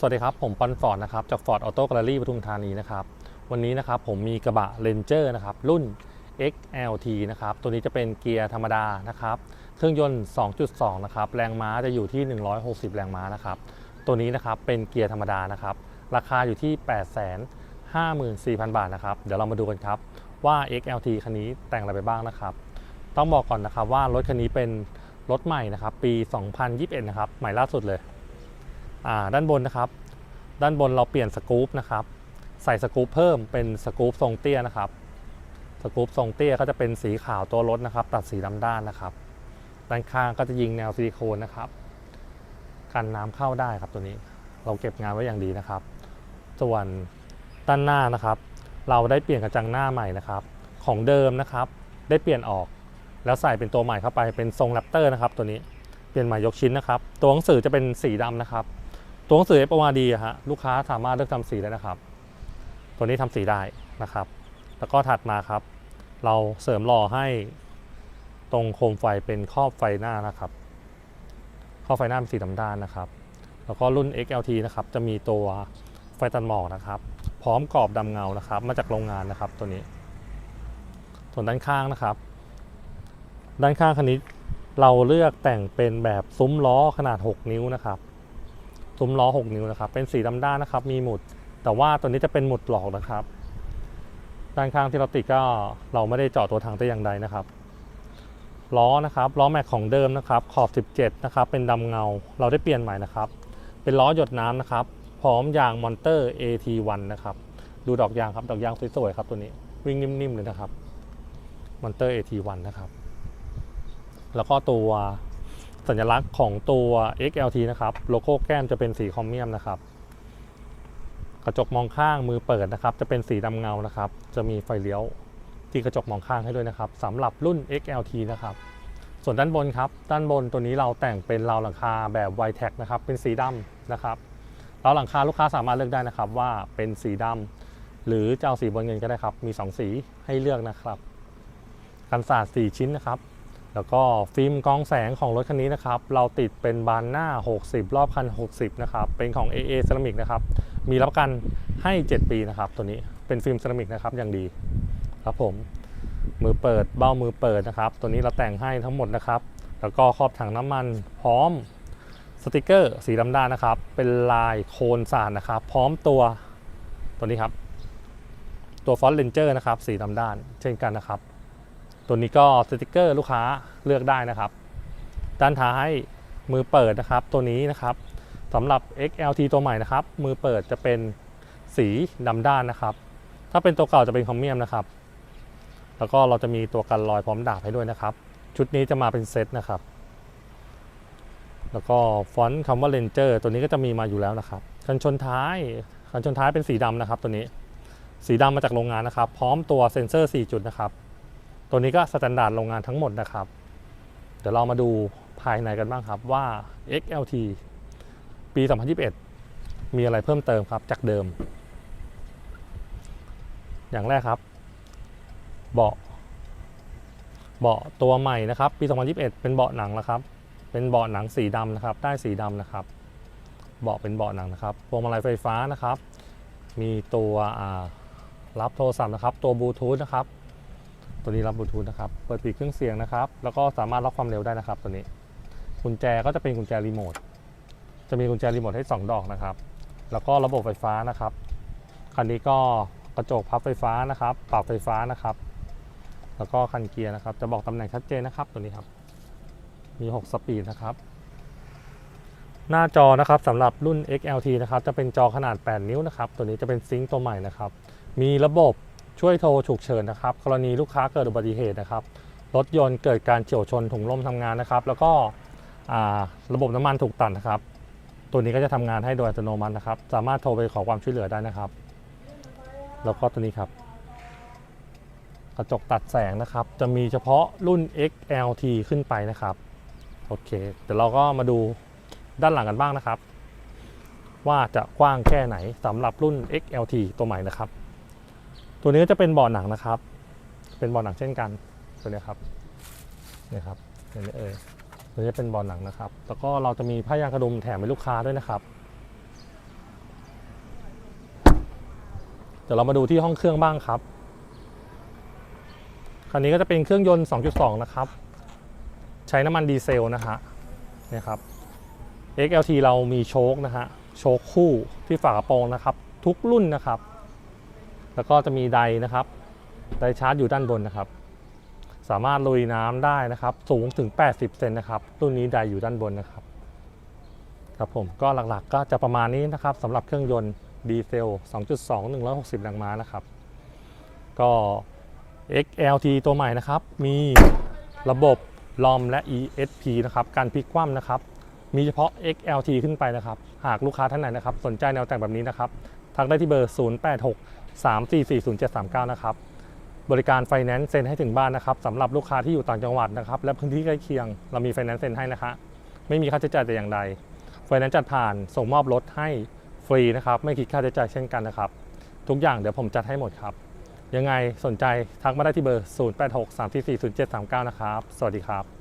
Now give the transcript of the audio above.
สวัสดีครับ ผมปันฟอร์ดนะครับจาก Ford Auto Gallery ปทุมธานีนะครับวันนี้นะครับผมมีกระบะ Ranger นะครับรุ่น XLT นะครับตัวนี้จะเป็นเกียร์ธรรมดานะครับเครื่องยนต์ 2.2 นะครับแรงม้าจะอยู่ที่ 160 แรงม้านะครับตัวนี้นะครับเป็นเกียร์ธรรมดานะครับราคาอยู่ที่ 854,000 บาทนะครับเดี๋ยวเรามาดูกันครับว่า XLT คันนี้แต่งอะไรไปบ้างนะครับ ต้องบอกก่อนนะครับว่ารถคันนี้เป็นรถใหม่นะครับปี 2021 นะครับใหม่ล่าสุดเลย ด้านบนนะครับ ด้านบนเราเปลี่ยนสกู๊ปนะครับ ใส่สกู๊ปเพิ่มเป็นสกู๊ปทรงเตี้ยนะครับสกู๊ปทรงเตี้ยก็จะเป็นสีขาวตัวรถนะครับ ตัดสีดำด้านนะครับ ด้านข้างก็จะยิงแนวซิลิโคนนะครับกันน้ำเข้าได้ครับตัวนี้ เราเก็บงานไว้อย่างดีนะครับ ส่วนด้านหน้านะครับ เราได้เปลี่ยนกระจังหน้าใหม่นะครับ ของเดิมนะครับ ได้เปลี่ยนออก แล้วใส่เป็นตัวใหม่เข้าไปเป็นทรงแรปเตอร์นะครับ ตัวนี้เปลี่ยนใหม่ยกชิ้นนะครับ ตัวหนังสือจะเป็นสีดำนะครับ ตัวหนังสือ FORD อะฮะลูกค้าสามารถเลือกทำสีได้นะครับ ตัวนี้ทำสีได้นะครับ แล้วก็ถัดมาครับ เราเสริมหล่อให้ตรงโคมไฟเป็นครอบไฟหน้านะครับครอบไฟหน้าเป็นสีดำด้านนะครับ แล้วก็รุ่น XLT นะครับจะมีตัวไฟตัดหมอกนะครับ พร้อมกรอบดำเงานะครับ มาจากโรงงานนะครับตัวนี้ ส่วนด้านข้างนะครับ ด้านข้างคันนี้เราเลือกแต่งเป็นแบบซุ้มล้อขนาด 6 นิ้วนะครับ ซุ้มล้อ 6 นิ้วนะครับ เป็นสีดำด้านนะครับ มีหมุด แต่ว่าตัวนี้จะเป็นหมุดหลอกนะครับ ด้านข้างที่เราติดก็เราไม่ได้เจาะตัวถังแต่อย่างใดนะครับ ล้อนะครับล้อแม็กของเดิมนะครับ ขอบ 17 นะครับ เป็นดำเงา เราได้เปลี่ยนใหม่นะครับ เป็นล้อหยดน้ำนะครับ พร้อมยางมอนเตอร์ AT1 นะครับ ดูดอกยางครับ ดอกยางสวยๆครับตัวนี้ วิ่งนิ่มๆเลยนะครับมอนเตอร์ AT1 นะครับ แล้วก็ตัว สัญลักษณ์ของตัว XLT นะครับ โลโก้แก้มจะเป็นสีคอมเมียมนะครับ กระจกมองข้างมือเปิดนะครับ จะเป็นสีดำเงานะครับ จะมีไฟเลี้ยวที่กระจกมองข้างให้ด้วยนะครับสำหรับรุ่น XLT นะครับ ส่วนด้านบนครับ ด้านบนตัวนี้เราแต่งเป็นราวหลังคาแบบ y t e c นะครับ เป็นสีดำนะครับราวหลังคาลูกค้าสามารถเลือกได้นะครับว่าเป็นสีดำหรือจะเอาสีบนเงินก็ได้ครับ มี 2 สีให้เลือกนะครับ กันศาสตร์4ชิ้นนะครับ แล้วก็ฟิล์มกองแสงของรถคันนี้นะครับ เราติดเป็นบานหน้า 60 รอบคัน 60 นะครับ เป็นของ AA Ceramic นะครับ มีรับประกันให้ 7 ปีนะครับ ตัวนี้เป็นฟิล์มเซรามิกนะครับอย่างดี ครับผม มือเปิดเบ้ามือเปิดนะครับ ตัวนี้เราแต่งให้ทั้งหมดนะครับ แล้วก็ครอบถังน้ำมันพร้อมสติกเกอร์สีดำด้านนะครับ เป็นลายโคนสารนะครับ พร้อมตัวตัวนี้ครับ ตัวฟอนต์เลนเจอร์นะครับ สีดำด้าน เช่นกันนะครับ ตัวนี้ก็สติกเกอร์ลูกค้าเลือกได้นะครับ ด้านท้ายมือเปิดนะครับ ตัวนี้นะครับสำหรับ XLT ตัวใหม่นะครับ มือเปิดจะเป็นสีดำด้านนะครับ ถ้าเป็นตัวเก่าจะเป็นคอมเมียมนะครับ แล้วก็เราจะมีตัวกันรอยพร้อมดาบให้ด้วยนะครับ ชุดนี้จะมาเป็นเซตนะครับ แล้วก็ฟอนต์คำว่า Ranger ตัวนี้ก็จะมีมาอยู่แล้วนะครับกันชนท้ายกันชนท้ายเป็นสีดำนะครับ ตัวนี้ สีดำมาจากโรงงานนะครับ พร้อมตัวเซ็นเซอร์ 4 จุดนะครับ ตัวนี้ก็สแตนดาร์ดโรงงานทั้งหมดนะครับ เดี๋ยวเรามาดูภายในกันบ้างครับว่า XLT ปี 2021 มีอะไรเพิ่มเติมครับจากเดิม อย่างแรกครับ เบาะ เบาะตัวใหม่นะครับ ปี 2021 เป็นเบาะหนังแล้วครับ เป็นเบาะหนังสีดำนะครับ ได้สีดำนะครับ เบาะเป็นเบาะหนังนะครับพวงมาลัยไฟฟ้านะครับ มีตัวรับโทรศัพท์นะครับ ตัวบลูทูธนะครับ ตัวนี้รับบลูทูธนะครับ เปิดปิดเครื่องเสียงนะครับ แล้วก็สามารถล็อกความเร็วได้นะครับตัวนี้ กุญแจก็จะเป็นกุญแจรีโมท จะมีกุญแจรีโมทให้ 2 ดอกนะครับ แล้วก็ระบบไฟฟ้านะครับ คันนี้ก็กระจกพับไฟฟ้านะครับ ปรับไฟฟ้านะครับ แล้วก็คันเกียร์นะครับ จะบอกตำแหน่งชัดเจนนะครับตัวนี้ครับ มี 6 สปีดนะครับ หน้าจอนะครับสำหรับรุ่น XLT นะครับ จะเป็นจอขนาด 8 นิ้วนะครับ ตัวนี้จะเป็นซิงค์ตัวใหม่นะครับ มีระบบ ช่วยโทรฉุกเฉินนะครับ กรณีลูกค้าเกิดอุบัติเหตุนะครับ รถยนต์เกิดการเฉี่ยวชนถุงลมทำงานนะครับ แล้วก็ระบบน้ำมันถูกตัดนะครับ ตัวนี้ก็จะทำงานให้โดยอัตโนมัตินะครับ สามารถโทรไปขอความช่วยเหลือได้นะครับ แล้วก็ตัวนี้ครับ กระจกตัดแสงนะครับ จะมีเฉพาะรุ่น XLT ขึ้นไปนะครับ โอเค เดี๋ยวเราก็มาดูด้านหลังกันบ้างนะครับ ว่าจะกว้างแค่ไหนสำหรับรุ่น XLT ตัวใหม่นะครับ ตัวนี้ก็จะเป็นเบาะหนังนะครับ เป็นเบาะหนังเช่นกันตัวนี้ครับนี่ครับเห็นไหมเอ่ยตัวนี้เป็นเบาะหนังนะครับ แล้วก็เราจะมีผ้ายางกระดุมแถมให้ลูกค้าด้วยนะครับเดี๋ยวเรามาดูที่ห้องเครื่องบ้างครับคันนี้ก็จะเป็นเครื่องยนต์ 2.2 นะครับ ใช้น้ำมันดีเซลนะฮะเนี่ยครับ XLT เรามีโชคนะฮะโชคคู่ที่ฝากระโปรงนะครับ ทุกรุ่นนะครับ แล้วก็จะมีไดนะครับไดชาร์จอยู่ด้านบนนะครับ สามารถลุยน้ำได้นะครับ สูงถึง 80 เซนนะครับ รุ่นนี้ไดอยู่ด้านบนนะครับ ครับผมก็หลักๆก็จะประมาณนี้นะครับสำหรับเครื่องยนต์ดีเซล 2.2 160แรงม้านะครับ ก็ XLT ตัวใหม่นะครับ มีระบบลอมและ ESP นะครับ การพลิกคว่ำนะครับ มีเฉพาะ XLT ขึ้นไปนะครับ หากลูกค้าท่านไหนนะครับ สนใจแนวแต่งแบบนี้นะครับ ทักได้ที่เบอร์ 086 344 0739นะครับ บริการไฟแนนซ์เซ็นให้ถึงบ้านนะครับสำหรับลูกค้าที่อยู่ต่างจังหวัดนะครับ และพื้นที่ใกล้เคียงเรามีไฟแนนซ์เซ็นให้นะคะไม่มีค่าใช้จ่ายแต่อย่างใด ไฟแนนซ์จัดผ่านส่งมอบรถให้ฟรีนะครับไม่คิดค่าใช้จ่ายเช่นกันนะครับ ทุกอย่างเดี๋ยวผมจัดให้หมดครับ ยังไงสนใจทักมาได้ที่เบอร์ 0863440739 นะครับ สวัสดีครับ